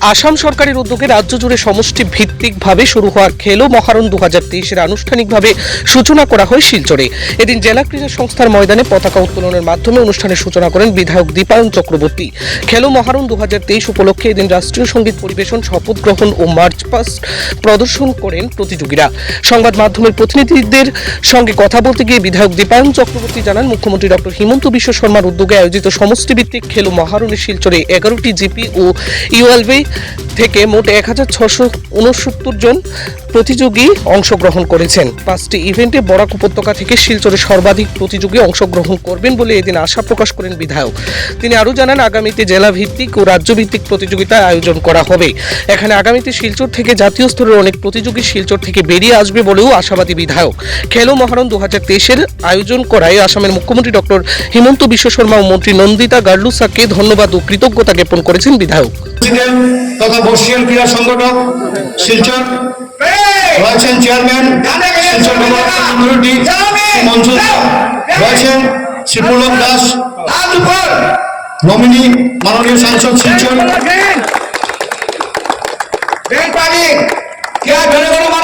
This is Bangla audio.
আসাম সরকারের উদ্যোগে রাজ্য জুড়ে সমষ্টি ভিত্তিকভাবে শুরু হওয়া খেলো মহারণ দু হাজার তেইশের আনুষ্ঠানিকভাবে সূচনা করা হয় শিলচরে। এদিন জেলা ক্রীড়া সংস্থার ময়দানে পতাকা উত্তোলনের মাধ্যমে অনুষ্ঠানের সূচনা করেন বিধায়ক দীপায়ন চক্রবর্তী। খেলো মহারণ দু হাজার তেইশ উপলক্ষে এদিন রাষ্ট্রীয় সংগীত পরিবেশন, শপথ গ্রহণ ও মার্চ পাস্ট প্রদর্শন করেন প্রতিযোগীরা। সংবাদ মাধ্যমের প্রতিনিধিদের সঙ্গে কথা বলতে গিয়ে বিধায়ক দীপায়ন চক্রবর্তী জানান, মুখ্যমন্ত্রী ডক্টর হিমন্ত বিশ্ব শর্মার উদ্যোগে আয়োজিত সমষ্টিভিত্তিক খেলো মহারণে শিলচরে এগারোটি জিপি ও ইউএলভি থেকে মোট এক হাজার ছশো উনসত্তর জন প্রতিযোগী অংশগ্রহণ করেছেন। পাঁচটি ইভেন্টে বরাক উপত্যকা থেকে শিলচরে সর্বাধিক প্রতিযোগী অংশগ্রহণ করবেন বলে এদিন আশা প্রকাশ করেন বিধায়ক। তিনি আরও জানান, আগামীতে জেলা ভিত্তিক ও রাজ্য ভিত্তিক প্রতিযোগিতা আয়োজন করা হবে। এখানে আগামীতে শিলচর থেকে জাতীয় স্তরের অনেক প্রতিযোগী শিলচর থেকে বেরিয়ে আসবে বলেও আশাবাদী বিধায়ক। খেলো মহারণ দু হাজার তেইশের আয়োজন করায় আসামের মুখ্যমন্ত্রী ডক্টর হিমন্ত বিশ্ব শর্মা ও মন্ত্রী নন্দিতা গার্লুসাকে ধন্যবাদ ও কৃতজ্ঞতা জ্ঞাপন করেছেন বিধায়ক। তথা বর্ষিয়ান ক্রীড়া সংগঠক শিলচর। রয়েছেন chairman Silchar development community Manju রয়েছেন শ্রী পুলক দাস নমিনি মাননীয় সাংসদ শিলচর क्या घरे घरे